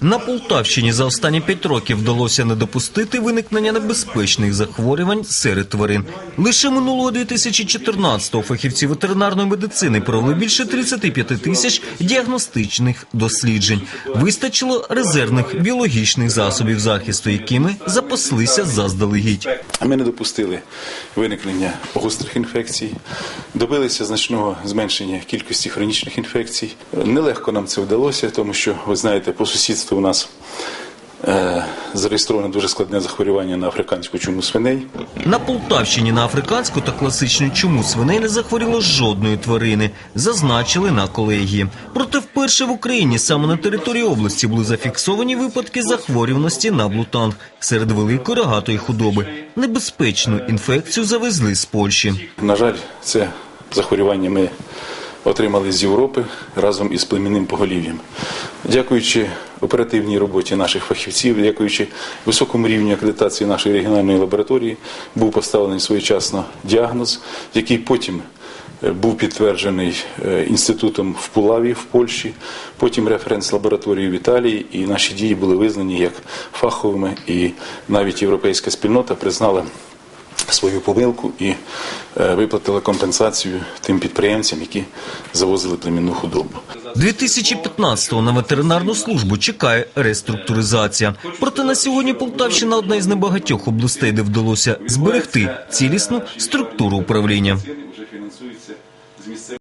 На Полтавщині за останні п'ять років вдалося не допустити виникнення небезпечних захворювань серед тварин. Лише минулого 2014-го фахівці ветеринарної медицини провели більше 35 тисяч діагностичних досліджень. Вистачило резервних біологічних засобів захисту, якими запаслися заздалегідь. Ми не допустили виникнення гострих інфекцій, добилися значного зменшення кількості хронічних інфекцій. Нелегко нам це вдалося, тому що ви знаєте, по сусідству у нас зареєстровано дуже складне захворювання на африканську чуму свиней. На Полтавщині на африканську та класичну чуму свиней не захворіло жодної тварини, зазначили на колегії. Проте вперше в Україні саме на території області були зафіксовані випадки захворюваності на блутанг серед великої рогатої худоби. Небезпечну інфекцію завезли з Польщі. На жаль, це захворювання ми отримали з Європи разом із племінним поголів'ям. Дякуючи оперативній роботі наших фахівців, дякуючи високому рівню акредитації нашої регіональної лабораторії, був поставлений своєчасно діагноз, який потім е, був підтверджений е, інститутом в Пулаві в Польщі, потім референс-лабораторією в Італії, і наші дії були визнані як фаховими, і навіть європейська спільнота признала свою помилку і е, виплатила компенсацію тим підприємцям, які завозили племінну худобу. 2015-го на ветеринарну службу чекає реструктуризація. Проте на сьогодні Полтавщина одна із небагатьох областей, де вдалося зберегти цілісну структуру управління.